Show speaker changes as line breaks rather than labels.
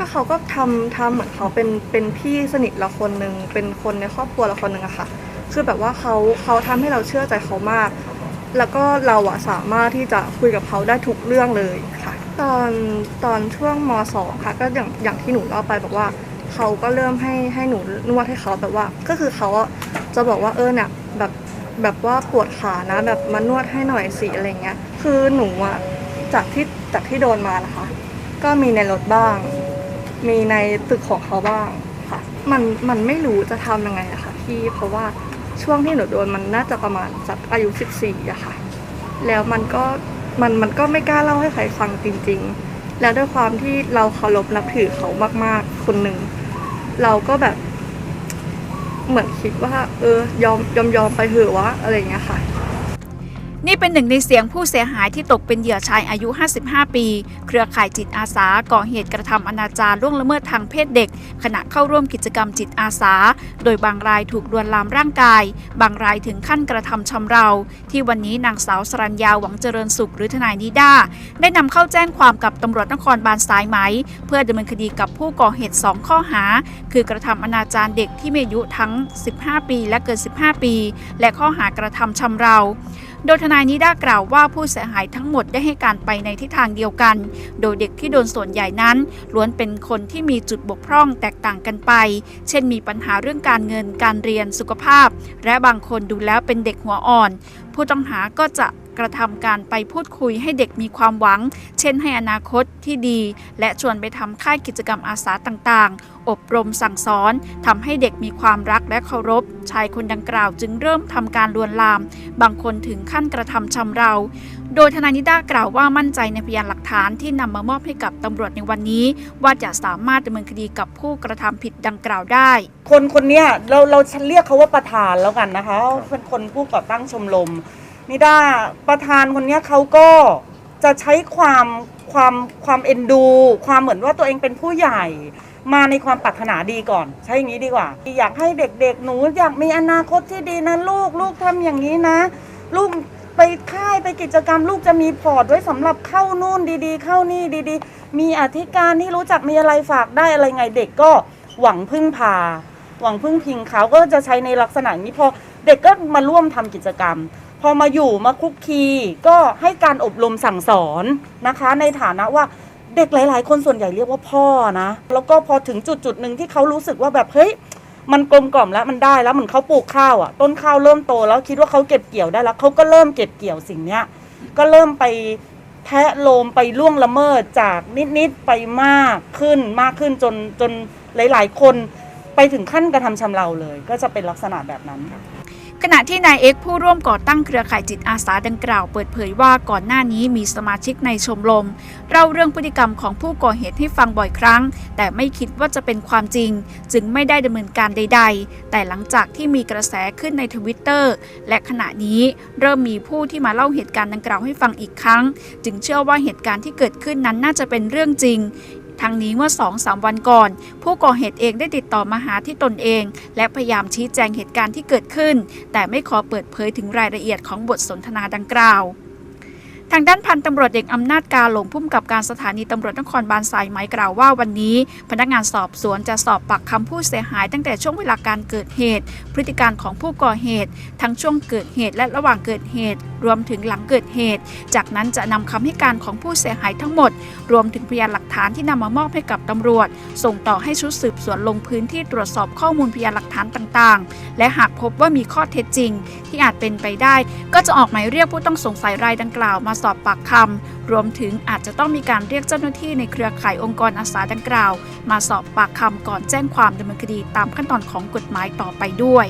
ก็เขาก็ทำทำเหมือนเขาเป็นเป็นพี่สนิทเราคนหนึ่งเป็นคนในครอบครัวเราคนหนึ่งอะค่ะ คือแบบว่าเขาเขาทำให้เราเชื่อใจเขามาก แล้วก็เราอะสามารถที่จะคุยกับเขาได้ทุกเรื่องเลยค่ะ ตอนตอนช่วงมสองค่ะก็อย่างอย่างที่หนูเล่าไปบอกว่าเขาก็เริ่มให้ให้หนูนวดให้เขาแบบว่า ก็คือเขาอะจะบอกว่าเออเนี่ยแบบแบบว่าปวดขานะ แบบมานวดให้หน่อยสิอะไรเงี้ย คือหนูอะจากที่จากที่โดนมานะคะ ก็มีในรถบ้าง มีในตึกของเขาบ้างค่ะ มันมันไม่รู้จะทำยังไงอะค่ะพี่เพราะว่าช่วงที่หนูโดนมันน่าจะประมาณสักอายุ 14อะค่ะ แล้วมันก็มันมันก็ไม่กล้าเล่าให้ใครฟังจริง ๆ แล้วด้วยความที่เราเคารพนับถือเขามากๆ คนหนึ่ง เราก็แบบ เหมือนคิดว่า เออยอมยอมยอมไปเถอะวะอะไรเงี้ยค่ะ
นี่เป็นหนึ่งในเสียงผู้เสียหายที่ตกเป็นเหยื่อชายอายุ 55 ปี เครือข่ายจิตอาสาก่อเหตุกระทำอนาจารล่วงละเมิดทางเพศเด็ก ขณะเข้าร่วมกิจกรรมจิตอาสา โดยบางรายถูกลวนลามร่างกาย บางรายถึงขั้นกระทำชำเรา ที่วันนี้นางสาวสรัญญาหวังเจริญสุขหรือทนายนิด้า ได้นำเข้าแจ้งความกับตำรวจนครบาลสายไหม เพื่อดำเนินคดีกับผู้ก่อเหตุ 2 ข้อหา คือกระทำอนาจารเด็กที่มีอายุทั้ง 15 ปีและเกิน 15 ปี และข้อหากระทำชำเรา โดยทนายนิด้ากล่าวว่าผู้เสียหายทั้งหมดได้ให้การไปในทิศทางเดียวกัน โดยเด็กที่โดนส่วนใหญ่นั้น ล้วนเป็นคนที่มีจุดบกพร่องแตกต่างกันไป เช่นมีปัญหาเรื่องการเงินการเรียนสุขภาพ และบางคนดูแล้วเป็นเด็กหัวอ่อน ผู้ต้องหาก็จะ กระทำการไปพูดคุยให้เด็กมีความหวัง เช่นให้อนาคตที่ดี และชวนไปทำค่ายกิจกรรมอาสาต่างๆ อบรมสั่งสอนทำให้เด็กมีความรักและเคารพ ชายคนดังกล่าวจึงเริ่มทำการลวนลาม บางคนถึงขั้นกระทำชำเรา โดยทนายนิด้ากล่าวว่ามั่นใจในพยานหลักฐานที่นำมามอบให้กับตำรวจในวันนี้ ว่าจะสามารถดำเนินคดีกับผู้กระทำผิดดังกล่าวได้
คนคนนี้เราเราเรียกเขาว่าประธานแล้วกันนะคะเขาเป็นคนผู้ก่อตั้งชมรม นิด้าประธานคนเนี้ยเขาก็จะใช้ความความความเอ็นดู ความเหมือนว่าตัวเองเป็นผู้ใหญ่ มาในความปรารถนาดีก่อน ใช้อย่างนี้ดีกว่า อยากให้เด็กๆ หนูอยากมีอนาคตที่ดีนะลูกลูกทำอย่างนี้นะ ลูกไปค่ายไปกิจกรรม ลูกจะมีพอร์ตไว้สำหรับเข้านู่นดีๆ เข้านี่ดีๆ มีอธิการที่รู้จักมีอะไรฝากได้อะไรไงเด็กก็หวังพึ่งพา หวังพึ่งพิงเขาก็จะใช้ในลักษณะนี้พอเด็กก็มาร่วมทำกิจกรรม พอมาอยู่มาคุกคีก็ให้การอบรมสั่งสอนนะคะ ในฐานะว่าเด็กหลาย ๆ คนส่วนใหญ่เรียกว่าพ่อนะ แล้วก็พอถึงจุดจุดหนึ่งที่เขารู้สึกว่าแบบเฮ้ยมันกลมกล่อมแล้วมันได้แล้วเหมือนเขาปลูกข้าวอะต้นข้าวเริ่มโตแล้วคิดว่าเขาเก็บเกี่ยวได้แล้วเขาก็เริ่มเก็บเกี่ยวสิ่งเนี้ยก็เริ่มไปแทะโลมไปล่วงละเมิดจากนิด ๆ ไปมากขึ้นมากขึ้นจนจนหลาย ๆ คนไปถึงขั้นกระทำชำเราเลย ก็จะเป็นลักษณะแบบนั้น
ขณะที่นายเอ็กผู้ร่วมก่อตั้งเครือข่ายจิตอาสาดังกล่าวเปิดเผยว่าก่อนหน้านี้มีสมาชิกในชมรมเล่าเรื่องพฤติกรรมของผู้ก่อเหตุให้ฟังบ่อยครั้ง แต่ไม่คิดว่าจะเป็นความจริง จึงไม่ได้ดำเนินการใด ๆ แต่หลังจากที่มีกระแสขึ้นในทวิตเตอร์และขณะนี้เริ่มมีผู้ที่มาเล่าเหตุการณ์ดังกล่าวให้ฟังอีกครั้ง จึงเชื่อว่าเหตุการณ์ที่เกิดขึ้นนั้นน่าจะเป็นเรื่องจริง ทั้งนี้เมื่อ 2-3 วันก่อน ผู้ก่อเหตุเองได้ติดต่อมาหาที่ตนเอง และพยายามชี้แจงเหตุการณ์ที่เกิดขึ้น แต่ไม่ขอเปิดเผยถึงรายละเอียดของบทสนทนาดังกล่าวทางด้านพันตำรวจเอกอำนาจกาหลงพุ่มกับการสถานีตำรวจนครบาลสายไหมกล่าวว่าวันนี้ พนักงานสอบสวนจะสอบปากคำผู้เสียหาย ตั้งแต่ช่วงเวลาการเกิดเหตุ พฤติการของผู้ก่อเหตุ ทั้งช่วงเกิดเหตุและระหว่างเกิดเหตุ รวมถึงหลังเกิดเหตุ จากนั้นจะนำคำให้การของผู้เสียหายทั้งหมด รวมถึงพยานหลักฐานที่นำมามอบให้กับตำรวจ ส่งต่อให้ชุดสืบสวนลงพื้นที่ตรวจสอบข้อมูลพยานหลักฐานต่างๆ และหากพบว่ามีข้อเท็จจริง ที่อาจเป็นไปได้ ก็จะออกหมายเรียกผู้ต้องสงสัยรายดังกล่าวมาสอบปากคำรวมถึงอาจจะต้องมีการเรียกเจ้าหน้าที่ในเครือข่ายองค์กรอาสาดังกล่าว มาสอบปากคำก่อนแจ้งความดำเนินคดีตามขั้นตอนของกฎหมายต่อไปด้วย